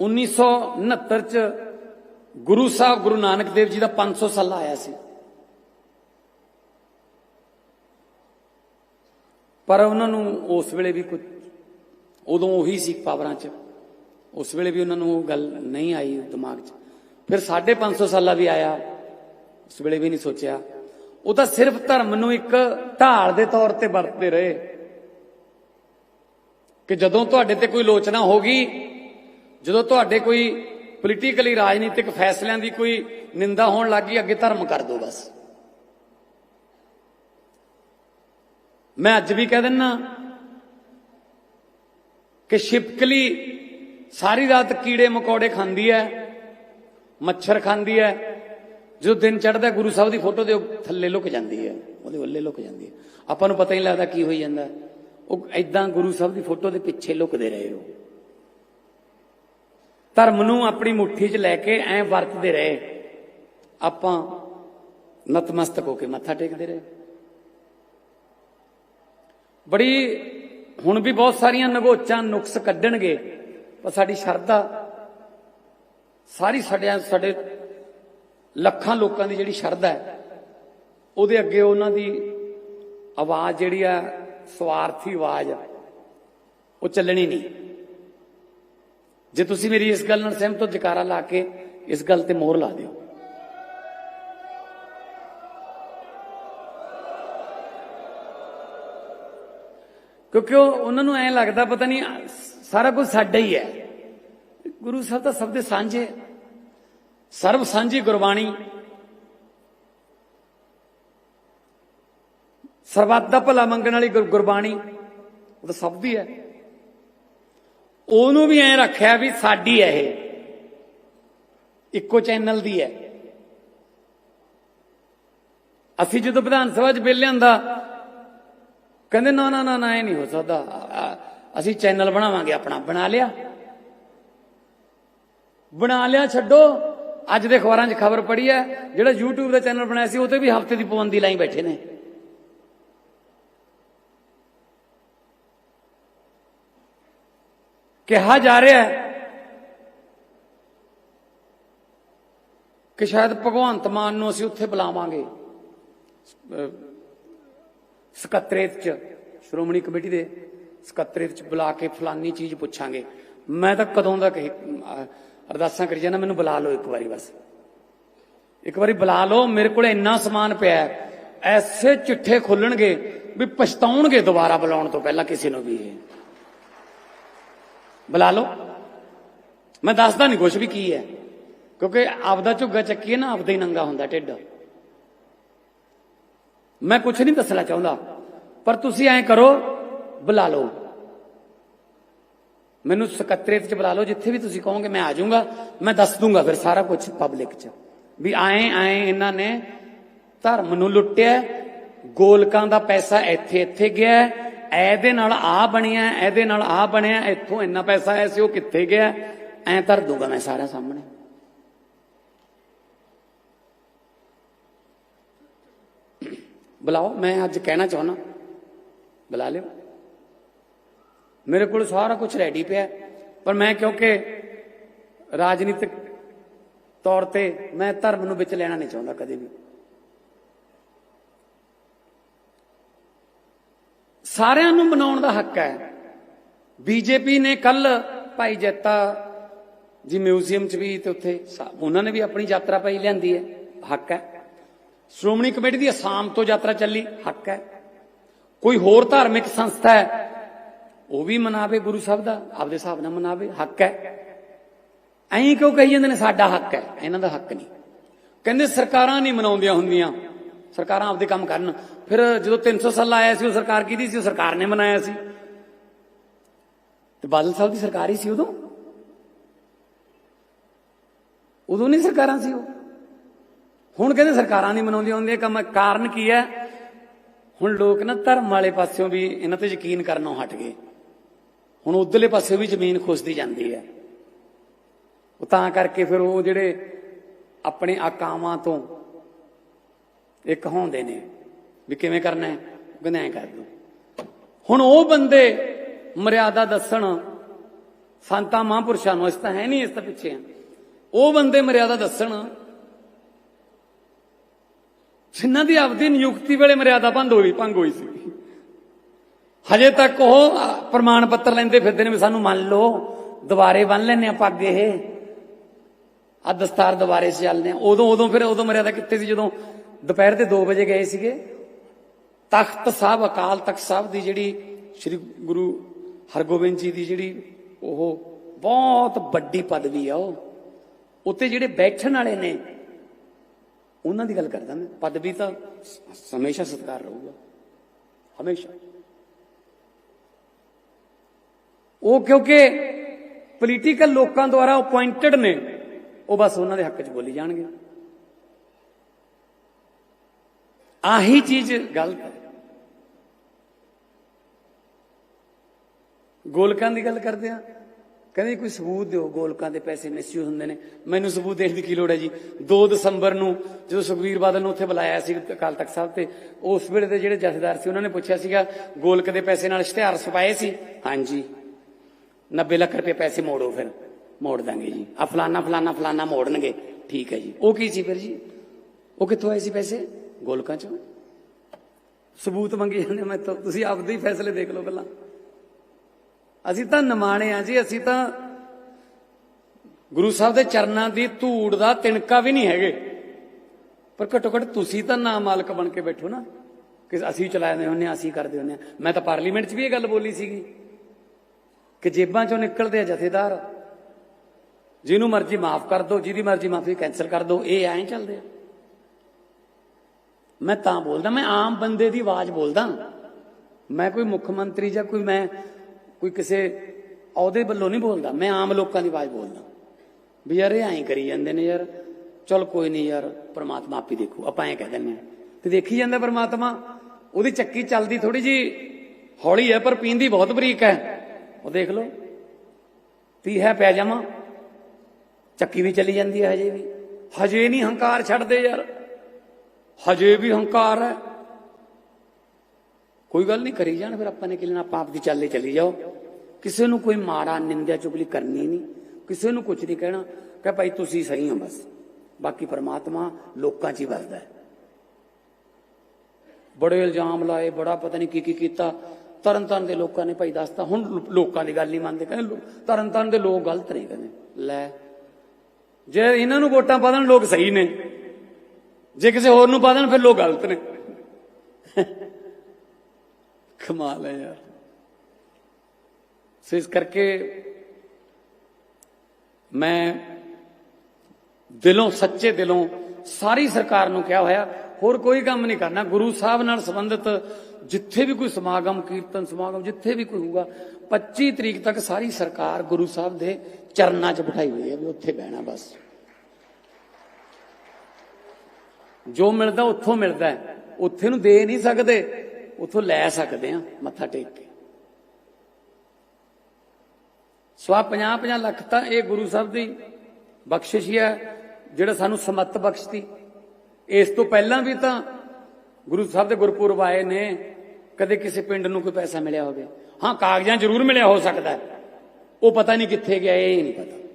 1969 ਚ ਗੁਰੂ ਸਾਹਿਬ ਗੁਰੂ ਨਾਨਕ ਦੇਵ ਜੀ ਦਾ 500 ਸਾਲਾ ਆਇਆ ਸੀ। ਪਰ ਉਹਨਾਂ ਨੂੰ ਉਸ ਵੇਲੇ ਵੀ ਕੁਝ ਉਦੋਂ ਉਹੀ ਸੀ ਪਾਵਰਾਂ 'ਚ। ਉਸ ਵੇਲੇ ਵੀ ਉਹਨਾਂ ਨੂੰ ਉਹ ਗੱਲ ਨਹੀਂ ਆਈ ਦਿਮਾਗ 'ਚ। ਫਿਰ 550 ਸਾਲਾ ਵੀ ਆਇਆ। ਉਸ ਵੇਲੇ ਵੀ ਨਹੀਂ ਸੋਚਿਆ। ਉਹ ਤਾਂ ਸਿਰਫ ਧਰਮ ਨੂੰ ਇੱਕ ਢਾਲ ਦੇ ਤੌਰ ਤੇ ਵਰਤਦੇ ਰਹੇ। ਕਿ ਜਦੋਂ ਤੁਹਾਡੇ ਤੇ ਕੋਈ ਲੋਚਨਾ ਹੋਗੀ ਜਦੋਂ ਤੁਹਾਡੇ ਕੋਈ ਪੋਲੀਟੀਕਲੀ ਰਾਜਨੀਤਿਕ ਫੈਸਲਿਆਂ ਦੀ ਕੋਈ ਨਿੰਦਾ ਹੋਣ ਲੱਗੀ ਅੱਗੇ ਧਰਮ ਕਰ ਦਿਓ ਬਸ। ਮੈਂ ਅੱਜ ਵੀ ਕਹਿ ਦਿੰਨਾ ਕਿ ਸ਼ਿਪਕਲੀ ਸਾਰੀ ਰਾਤ ਕੀੜੇ ਮਕੌੜੇ ਖਾਂਦੀ ਹੈ, ਮੱਛਰ ਖਾਂਦੀ ਹੈ, ਜਦੋਂ ਦਿਨ ਚੜ੍ਹਦਾ ਗੁਰੂ ਸਾਹਿਬ ਦੀ ਫੋਟੋ ਦੇ ਥੱਲੇ ਲੁਕ ਜਾਂਦੀ ਹੈ, ਉਹਦੇ ਵੱਲੇ ਲੁਕ ਜਾਂਦੀ ਹੈ। ਆਪਾਂ ਨੂੰ ਪਤਾ ਹੀ ਨਹੀਂ ਲੱਗਦਾ ਕੀ ਹੋਈ ਜਾਂਦਾ। ਉਹ ਐਦਾਂ ਗੁਰੂ ਸਾਹਿਬ ਦੀ ਫੋਟੋ ਦੇ ਪਿੱਛੇ ਲੁਕਦੇ ਰਹੇ ਹੋ। ਧਰਮ ਨੂੰ ਆਪਣੀ ਮੁੱਠੀ 'ਚ ਲੈ ਕੇ ਐ ਵਰਤਦੇ ਰਹੇ। ਆਪਾਂ ਨਤਮਸਤਕ ਹੋ ਕੇ ਮੱਥਾ ਟੇਕਦੇ ਰਹੇ। ਬੜੀ, ਹੁਣ ਵੀ ਬਹੁਤ ਸਾਰੀਆਂ ਨਗੋਚਾਂ ਨੁਕਸ ਕੱਢਣਗੇ, ਪਰ ਸਾਡੀ ਸ਼ਰਧਾ ਸਾਰੀ ਸਾਡੇ ਸਾਡੇ ਲੱਖਾਂ ਲੋਕਾਂ ਦੀ ਜਿਹੜੀ ਸ਼ਰਧਾ ਹੈ, ਉਹਦੇ ਅੱਗੇ ਉਹਨਾਂ ਦੀ ਆਵਾਜ਼ ਜਿਹੜੀ ਆ, ਸਵਾਰਥੀ ਆਵਾਜ਼ ਉਹ ਚੱਲਣੀ ਨਹੀਂ। ਜੇ ਤੁਸੀਂ ਮੇਰੀ ਇਸ ਗੱਲ ਨਾਲ ਸਹਿਮਤ ਹੋ, ਜਕਾਰਾ ਲਾ ਕੇ ਇਸ ਗੱਲ ਤੇ ਮੋਹਰ ਲਾ ਦਿਓ। ਕਿਉਂਕਿ ਉਹ ਉਹਨਾਂ ਨੂੰ ਐਂ ਲੱਗਦਾ, ਪਤਾ ਨਹੀਂ, ਸਾਰਾ ਕੁਝ ਸਾਡਾ ਹੀ ਹੈ। ਗੁਰੂ ਸਾਹਿਬ ਤਾਂ ਸਭ ਦੇ ਸਾਂਝੇ। ਸਰਬ ਸਾਂਝੀ ਗੁਰਬਾਣੀ। ਸਰਬੱਤ ਦਾ ਭਲਾ ਮੰਗਣ ਵਾਲੀ ਗੁਰਬਾਣੀ ਉਹ ਤਾਂ ਸਭ ਦੀ ਹੈ। ਉਹਨੂੰ ਵੀ ਐਂ ਰੱਖਿਆ ਵੀ ਸਾਡੀ ਹੈ ਇਹ। ਇੱਕੋ ਚੈਨਲ ਦੀ ਹੈ ਅਸੀਂ ਜਦੋਂ ਵਿਧਾਨ ਸਭਾ 'ਚ ਬਿੱਲ ਲਿਆਂਦਾ ਕਹਿੰਦੇ ਨਾ ਨਾ ਨਾ ਨਾ, ਇਹ ਨਹੀਂ ਹੋ ਸਕਦਾ। ਅਸੀਂ ਚੈਨਲ ਬਣਾਵਾਂਗੇ, ਆਪਣਾ ਬਣਾ ਲਿਆ। ਬਣਾ ਲਿਆ, ਛੱਡੋ। ਅੱਜ ਦੇ ਅਖਬਾਰਾਂ 'ਚ ਖਬਰ ਪੜੀ ਹੈ ਜਿਹੜਾ YouTube ਦਾ ਚੈਨਲ ਬਣਾਇਆ ਸੀ, ਉਹ ਤੇ ਵੀ ਹਫ਼ਤੇ ਦੀ ਪਾਬੰਦੀ ਲਾਈ ਬੈਠੇ ਨੇ। ਕਿਹਾ ਜਾ ਰਿਹਾ ਹੈ ਕਿ ਸ਼ਾਇਦ ਭਗਵੰਤ ਮਾਨ ਨੂੰ ਅਸੀਂ ਉੱਥੇ ਬੁਲਾਵਾਂਗੇ ਸਕੱਤਰੇਤ ਚ, ਸ਼੍ਰੋਮਣੀ ਕਮੇਟੀ ਦੇ ਸਕੱਤਰੇਤ ਚ ਬੁਲਾ ਕੇ ਫਲਾਨੀ ਚੀਜ਼ ਪੁੱਛਾਂਗੇ। ਮੈਂ ਤਾਂ ਕਦੋਂ ਦਾ ਕਹੀ ਅਰਦਾਸਾਂ ਕਰੀ ਜਾਂਦਾ, ਮੈਨੂੰ ਬੁਲਾ ਲਓ ਇੱਕ ਵਾਰੀ ਬਸ। ਇੱਕ ਵਾਰੀ ਬੁਲਾ ਲਓ, ਮੇਰੇ ਕੋਲ ਇੰਨਾ ਸਮਾਨ ਪਿਆ ਐਸੇ ਚਿੱਠੇ ਖੁੱਲਣਗੇ ਵੀ ਪਛਤਾਉਣਗੇ ਦੁਬਾਰਾ ਬੁਲਾਉਣ ਤੋਂ ਪਹਿਲਾਂ ਕਿਸੇ ਨੂੰ ਵੀ ਇਹ। ਬੁਲਾ ਲਓ। ਮੈਂ ਦੱਸਦਾ ਨਹੀਂ ਕੁਝ ਵੀ ਕੀ ਹੈ। ਕਿਉਂਕਿ ਆਪਦਾ ਝੁੱਗਾ ਚੱਕੀਏ ਨਾ, ਆਪਦਾ ਹੀ ਨੰਗਾ ਹੁੰਦਾ ਢਿੱਡ। ਮੈਂ ਕੁਝ ਨਹੀਂ ਦੱਸਣਾ ਚਾਹੁੰਦਾ। ਪਰ ਤੁਸੀਂ ਐਂ ਕਰੋ, ਬੁਲਾ ਲਓ। ਮੈਨੂੰ ਸਕੱਤਰੇਤ ਚ ਬੁਲਾ ਲਓ, ਜਿੱਥੇ ਵੀ ਤੁਸੀਂ ਕਹੋਗੇ ਮੈਂ ਆ ਜਾਊਂਗਾ। ਮੈਂ ਦੱਸ ਦੂੰਗਾ ਫਿਰ ਸਾਰਾ ਕੁਝ ਪਬਲਿਕ ਚ। ਵੀ ਆਏ ਆਏ ਇਹਨਾਂ ਨੇ ਧਰਮ ਨੂੰ ਲੁੱਟਿਆ। ਗੋਲਕਾਂ ਦਾ ਪੈਸਾ ਇੱਥੇ ਇੱਥੇ ਗਿਆ। ਇਹਦੇ ਨਾਲ ਆ ਬਣਿਆ, ਇਹਦੇ ਨਾਲ ਆ ਬਣਿਆ, ਇੱਥੋਂ ਇੰਨਾ ਪੈਸਾ ਆਇਆ ਸੀ, ਉਹ ਕਿੱਥੇ ਗਿਆ? ਐਂ ਧਰ ਦੂੰਗਾ ਮੈਂ ਸਾਰਾ ਸਾਹਮਣੇ। ਬੁਲਾਓ, ਮੈਂ ਅੱਜ ਕਹਿਣਾ ਚਾਹੁੰਦਾ। ਬੁਲਾ ਲਿਓ। ਮੇਰੇ ਕੋਲ ਸਾਰਾ ਕੁਝ ਰੈਡੀ ਪਿਆ ਪਰ ਮੈਂ ਕਿਉਂਕਿ ਰਾਜਨੀਤਿਕ ਤੌਰ ਤੇ ਮੈਂ ਧਰਮ ਨੂੰ ਵਿੱਚ ਲੈਣਾ ਨਹੀਂ ਚਾਹੁੰਦਾ ਕਦੇ ਵੀ। ਸਾਰਿਆਂ ਨੂੰ ਮਨਾਉਣ ਦਾ ਹੱਕ ਹੈ। ਬੀਜੇਪੀ ਨੇ ਕੱਲ ਭਾਈ ਜੱਤਾ ਜੀ ਮਿਊਜ਼ੀਅਮ 'ਚ ਵੀ ਤੇ ਉੱਥੇ ਸਾ- ਉਹਨਾਂ ਨੇ ਵੀ ਆਪਣੀ ਯਾਤਰਾ ਪਾਈ ਲਿਆਂਦੀ ਹੈ। ਹੱਕ ਹੈ। ਸ਼੍ਰੋਮਣੀ ਕਮੇਟੀ ਦੀ ਅਸਾਮ ਤੋਂ ਯਾਤਰਾ ਚੱਲੀ, ਹੱਕ ਹੈ। ਕੋਈ ਹੋਰ ਧਾਰਮਿਕ ਸੰਸਥਾ ਹੈ, ਉਹ ਵੀ ਮਨਾਵੇ ਗੁਰੂ ਸਾਹਿਬ ਦਾ, ਆਪਦੇ ਹਿਸਾਬ ਨਾਲ ਮਨਾਵੇ, ਹੱਕ ਹੈ। ਐਂ ਕਿਉਂ ਕਹੀ ਜਾਂਦੇ ਨੇ ਸਾਡਾ ਹੱਕ ਹੈ, ਇਹਨਾਂ ਦਾ ਹੱਕ ਨਹੀਂ। ਕਹਿੰਦੇ ਸਰਕਾਰਾਂ ਨਹੀਂ ਮਨਾਉਂਦੀਆਂ ਹੁੰਦੀਆਂ। ਸਰਕਾਰਾਂ ਆਪਦੇ ਕੰਮ ਕਰਨ। ਫਿਰ ਜਦੋਂ 300 ਸਾਲ ਆਇਆ ਸੀ, ਉਹ ਸਰਕਾਰ ਕਿਹਦੀ ਸੀ? ਉਹ ਸਰਕਾਰ ਨੇ ਮਨਾਇਆ ਸੀ। ਤੇ ਬਾਦਲ ਸਾਹਿਬ ਦੀ ਸਰਕਾਰ ਹੀ ਸੀ ਉਦੋਂ? ਉਦੋਂ ਨਹੀਂ ਸਰਕਾਰਾਂ ਸੀ ਉਹ। ਹੁਣ ਕਹਿੰਦੇ ਸਰਕਾਰਾਂ ਨਹੀਂ ਮਨਾਉਂਦੀਆਂ ਹੁੰਦੀਆਂ ਕੰਮ ਕਾਰਨ ਕੀ ਹੈ? ਹੁਣ ਲੋਕ ਨਾ ਧਰਮ ਵਾਲੇ ਪਾਸਿਓਂ ਵੀ ਇਹਨਾਂ ਤੇ ਯਕੀਨ ਕਰਨੋਂ ਹਟ ਗਏ। ਹੁਣ ਉਧਰਲੇ ਪਾਸੇ ਵੀ ਜ਼ਮੀਨ ਖੁੱਸਦੀ ਜਾਂਦੀ ਹੈ। ਉਹ ਤਾਂ ਕਰਕੇ ਫਿਰ ਉਹ ਜਿਹੜੇ ਆਪਣੇ ਆਕਾਵਾਂ ਤੋਂ ਇੱਕ ਹੁੰਦੇ ਨੇ, ਵੀ ਕਿਵੇਂ ਕਰਨਾ ਹੈ? ਉਹ ਕਹਿੰਦੇ ਐਂ ਕਰ ਦੋ। ਹੁਣ ਉਹ ਬੰਦੇ ਮਰਿਆਦਾ ਦੱਸਣ, ਸੰਤਾਂ ਮਹਾਂਪੁਰਸ਼ਾਂ ਨੂੰ ਇਸ ਤਾਂ ਹੈ ਨਹੀਂ ਇਸ ਤਾਂ ਪਿੱਛੇ ਆ ਉਹ ਬੰਦੇ ਮਰਿਆਦਾ ਦੱਸਣ, ਜਿਨ੍ਹਾਂ ਦੀ ਆਪਦੀ ਨਿਯੁਕਤੀ ਵੇਲੇ ਮਰਿਆਦਾ ਭੰਗ ਹੋਈ ਭੰਗ ਹੋਈ ਸੀ। ਹਜੇ ਤੱਕ ਉਹ ਪ੍ਰਮਾਣ ਪੱਤਰ ਲੈਂਦੇ ਫਿਰਦੇ ਨੇ ਵੀ ਸਾਨੂੰ ਮੰਨ ਲਓ, ਦੁਬਾਰੇ ਬੰਨ ਲੈਨੇ ਆ ਪੱਗ ਇਹ। ਆ ਦਸਤਾਰ ਦੁਬਾਰੇ ਸੇ ਚੱਲਦੇ ਆ ਉਦੋਂ ਉਦੋਂ ਫਿਰ ਉਦੋਂ ਮਰਿਆਦਾ ਕਿੱਥੇ ਸੀ? ਜਦੋਂ ਦੁਪਹਿਰ ਦੇ 2 ਵਜੇ ਗਏ ਸੀਗੇ। ਤਖਤ ਸਾਹਿਬ, ਅਕਾਲ ਤਖਤ ਸਾਹਿਬ ਦੀ ਜਿਹੜੀ ਸ੍ਰੀ ਗੁਰੂ ਹਰਗੋਬਿੰਦ ਜੀ ਦੀ ਜਿਹੜੀ ਉਹ ਬਹੁਤ ਵੱਡੀ ਪਦਵੀ ਆ ਉਹ। ਉੱਤੇ ਜਿਹੜੇ ਬੈਠਣ ਵਾਲੇ ਨੇ, ਉਹਨਾਂ ਦੀ ਗੱਲ ਕਰਦਾ ਮੈਂ। ਪਦਵੀ ਤਾਂ ਹਮੇਸ਼ਾ ਸਤਿਕਾਰ ਰਹੂਗਾ। ਹਮੇਸ਼ਾ। ਉਹ ਕਿਉਂਕਿ ਪੋਲੀਟੀਕਲ ਲੋਕਾਂ ਦੁਆਰਾ ਅਪਾਇੰਟਡ ਨੇ, ਉਹ ਬਸ ਉਹਨਾਂ ਦੇ ਹੱਕ 'ਚ ਬੋਲੀ ਜਾਣਗੇ। ਆਹੀ ਚੀਜ਼ ਗਲਤ ਹੈ ਗੋਲਕਾਂ ਦੀ ਗੱਲ ਕਰਦੇ ਆ। ਕਹਿੰਦੇ ਕੋਈ ਸਬੂਤ ਦਿਓ, ਗੋਲਕਾਂ ਦੇ ਪੈਸੇ ਮਿਸਯੂਜ਼ ਹੁੰਦੇ ਨੇ। ਮੈਨੂੰ ਸਬੂਤ ਦੇਣ ਦੀ ਕੀ ਲੋੜ ਹੈ ਜੀ? 2 ਦਸੰਬਰ ਨੂੰ ਜਦੋਂ ਸੁਖਵੀਰ ਬਾਦਲ ਨੂੰ ਉੱਥੇ ਬੁਲਾਇਆ ਸੀ ਅਕਾਲ ਤਖਤ ਸਾਹਿਬ ਤੇ, ਉਸ ਵੇਲੇ ਦੇ ਜਿਹੜੇ ਜਥੇਦਾਰ ਸੀ, ਉਹਨਾਂ ਨੇ ਪੁੱਛਿਆ ਸੀਗਾ, ਗੋਲਕ ਦੇ ਪੈਸੇ ਨਾਲ ਇਸ਼ਤਿਹਾਰ ਛਪਾਏ ਸੀ? ਹਾਂਜੀ। 90 ਲੱਖ ਰੁਪਏ ਪੈਸੇ ਮੋੜੋ ਫਿਰ। ਮੋੜ ਦਾਂਗੇ ਜੀ। ਆ ਫਲਾਨਾ ਫਲਾਨਾ ਫਲਾਨਾ ਮੋੜਨਗੇ। ਠੀਕ ਹੈ ਜੀ। ਉਹ ਕੀ ਸੀ ਫਿਰ ਜੀ? ਉਹ ਕਿੱਥੋਂ ਆਏ ਸੀ ਪੈਸੇ? ਗੋਲਕਾਂ ਚੋਂ? ਸਬੂਤ ਮੰਗੀ ਜਾਂਦੇ ਮੈਂ ਤਾਂ ਤੁਸੀਂ ਆਪਦੇ ਹੀ ਫੈਸਲੇ ਦੇਖ ਲਓ ਪਹਿਲਾਂ। ਅਸੀਂ ਤਾਂ ਨਿਮਾਣੇ ਆ ਜੀ, ਅਸੀਂ ਤਾਂ ਗੁਰੂ ਸਾਹਿਬ ਦੇ ਚਰਨਾਂ ਦੀ ਧੂੜ ਦਾ ਤਿਣਕਾ ਵੀ ਨਹੀਂ ਹੈਗੇ। ਪਰ ਘੱਟੋ ਘੱਟ ਤੁਸੀਂ ਤਾਂ ਨਾ ਮਾਲਕ ਬਣ ਕੇ ਬੈਠੋ ਨਾ। ਕਿ ਅਸੀਂ ਚਲਾਉਂਦੇ ਹੁੰਨੇ ਆ, ਅਸੀਂ ਕਰਦੇ ਹੁੰਨੇ ਆ। ਮੈਂ ਤਾਂ ਪਾਰਲੀਮੈਂਟ 'ਚ ਵੀ ਇਹ ਗੱਲ ਬੋਲੀ ਸੀਗੀ ਕਿ ਜੇਬਾਂ ਚੋਂ ਨਿਕਲਦੇ ਆ ਜਥੇਦਾਰ। ਜਿਹਨੂੰ ਮਰਜ਼ੀ ਮਾਫ ਕਰ ਦਿਓ ਜਿਹਦੀ ਮਰਜ਼ੀ ਮਾਫੀ ਕੈਨਸਲ ਕਰ ਦਿਓ ਇਹ ਐਂ ਚੱਲਦੇ ਆ। ਮੈਂ ਤਾਂ ਬੋਲਦਾ, ਮੈਂ ਆਮ ਬੰਦੇ ਦੀ ਆਵਾਜ਼ ਬੋਲਦਾ। ਮੈਂ ਕੋਈ ਮੁੱਖ ਮੰਤਰੀ ਜਾਂ ਕੋਈ ਮੈਂ ਕੋਈ ਕਿਸੇ ਅਹੁਦੇ ਵੱਲੋਂ ਨਹੀਂ ਬੋਲਦਾ, ਮੈਂ ਆਮ ਲੋਕਾਂ ਦੀ ਆਵਾਜ਼ ਬੋਲਦਾ। ਵੀ ਯਾਰ ਇਹ ਐਂ ਕਰੀ ਜਾਂਦੇ ਨੇ ਯਾਰ, ਚਲ ਕੋਈ ਨਹੀਂ ਯਾਰ, ਪ੍ਰਮਾਤਮਾ ਆਪੇ ਦੇਖੂ, ਆਪਾਂ ਐਂ ਕਹਿ ਦਿੰਦੇ ਆ ਤੇ ਦੇਖੀ ਜਾਂਦਾ ਪ੍ਰਮਾਤਮਾ, ਉਹਦੀ ਚੱਕੀ ਚੱਲਦੀ ਥੋੜੀ ਜੀ ਹੌਲੀ ਹੈ, ਪਰ ਪੀਂਦੀ ਬਹੁਤ ਬਰੀਕ ਹੈ। ਉਹ ਦੇਖ ਲਓ ਤੀ ਹੈ ਪੈ ਜਾਵਾਂ, ਚੱਕੀ ਵੀ ਚਲੀ ਜਾਂਦੀ ਹੈ ਹਜੇ ਵੀ। ਹਜੇ ਨਹੀਂ ਹੰਕਾਰ ਛੱਡਦੇ ਯਾਰ। ਹਜੇ ਵੀ ਹੰਕਾਰ ਹੈ। ਕੋਈ ਗੱਲ ਨਹੀਂ, ਕਰੀ ਜਾਣ ਫਿਰ ਆਪਾਂ ਨੇ ਕਿ ਲੈਣਾ ਆਪਾਂ ਆਪਦੀ ਚੱਲੇ ਚਲੀ ਜਾਓ। ਕਿਸੇ ਨੂੰ ਕੋਈ ਮਾੜਾ ਨਿੰਦਿਆ, ਚੁਗਲੀ ਕਰਨੀ ਨਹੀਂ। ਕਿਸੇ ਨੂੰ ਕੁਝ ਨਹੀਂ ਕਹਿਣਾ। ਕਿ ਭਾਈ ਤੁਸੀਂ ਸਹੀ ਹੋ ਬਸ। ਬਾਕੀ ਪਰਮਾਤਮਾ ਲੋਕਾਂ 'ਚ ਹੀ ਵਸਦਾ ਹੈ। ਬੜੇ ਇਲਜ਼ਾਮ ਲਾਏ, ਬੜਾ ਪਤਾ ਨਹੀਂ ਕੀ ਕੀ ਕੀਤਾ। ਤਰਨ ਤਾਰਨ ਦੇ ਲੋਕਾਂ ਨੇ ਭਾਈ ਦੱਸਤਾ, ਹੁਣ ਲੋਕਾਂ ਦੀ ਗੱਲ ਨਹੀਂ ਮੰਨਦੇ। ਕਹਿੰਦੇ ਲੋ- ਤਰਨ ਤਾਰਨ ਦੇ ਲੋਕ ਗਲਤ ਨੇ ਕਹਿੰਦੇ। ਲੈ, ਜੇ ਇਹਨਾਂ ਨੂੰ ਵੋਟਾਂ ਪਾ ਦੇਣ ਲੋਕ ਸਹੀ ਨੇ ਜੇ ਕਿਸੇ ਹੋਰ ਨੂੰ ਪਾ ਦੇਣ, ਫਿਰ ਲੋਕ ਗਲਤ ਨੇ। ਕਮਾਲ ਹੈ ਯਾਰ। ਸੋ ਇਸ ਕਰਕੇ ਮੈਂ ਦਿਲੋਂ, ਸੱਚੇ ਦਿਲੋਂ ਸਾਰੀ ਸਰਕਾਰ ਨੂੰ ਕਿਹਾ ਹੋਇਆ, ਹੋਰ ਕੋਈ ਕੰਮ ਨਹੀਂ ਕਰਨਾ। ਗੁਰੂ ਸਾਹਿਬ ਨਾਲ ਸੰਬੰਧਿਤ ਜਿੱਥੇ ਵੀ ਕੋਈ ਸਮਾਗਮ, ਕੀਰਤਨ ਸਮਾਗਮ, ਜਿੱਥੇ ਵੀ ਕੋਈ ਹੋਊਗਾ 25 ਤਰੀਕ ਤੱਕ ਸਾਰੀ ਸਰਕਾਰ ਗੁਰੂ ਸਾਹਿਬ ਦੇ ਚਰਨਾਂ 'ਚ ਬਿਠਾਈ ਹੋਈ ਹੈ ਵੀ ਉੱਥੇ ਬਹਿਣਾ ਬਸ। ਜੋ ਮਿਲਦਾ ਉੱਥੋਂ ਮਿਲਦਾ ਉੱਥੇ ਨੂੰ ਦੇ ਨਹੀਂ ਸਕਦੇ, ਉੱਥੋਂ ਲੈ ਸਕਦੇ ਆ ਮੱਥਾ ਟੇਕ ਕੇ। ਸਵਾ 50 50 ਲੱਖ ਤਾਂ ਇਹ ਗੁਰੂ ਸਾਹਿਬ ਦੀ ਬਖਸ਼ਿਸ਼ ਹੀ ਹੈ, ਜਿਹੜਾ ਸਾਨੂੰ ਸਮੱਤ ਬਖਸ਼ਤੀ ਇਸ ਤੋਂ ਪਹਿਲਾਂ ਵੀ ਤਾਂ ਗੁਰੂ ਸਾਹਿਬ ਦੇ ਗੁਰਪੁਰਬ ਆਏ ਨੇ, ਕਦੇ ਕਿਸੇ ਪਿੰਡ ਨੂੰ ਕੋਈ ਪੈਸਾ ਮਿਲਿਆ ਹੋਵੇ। ਹਾਂ, ਕਾਗਜ਼ਾਂ ਜ਼ਰੂਰ ਮਿਲਿਆ ਹੋ ਸਕਦਾ ਉਹ ਪਤਾ ਨਹੀਂ ਕਿੱਥੇ ਗਿਆ, ਇਹ ਨਹੀਂ ਪਤਾ।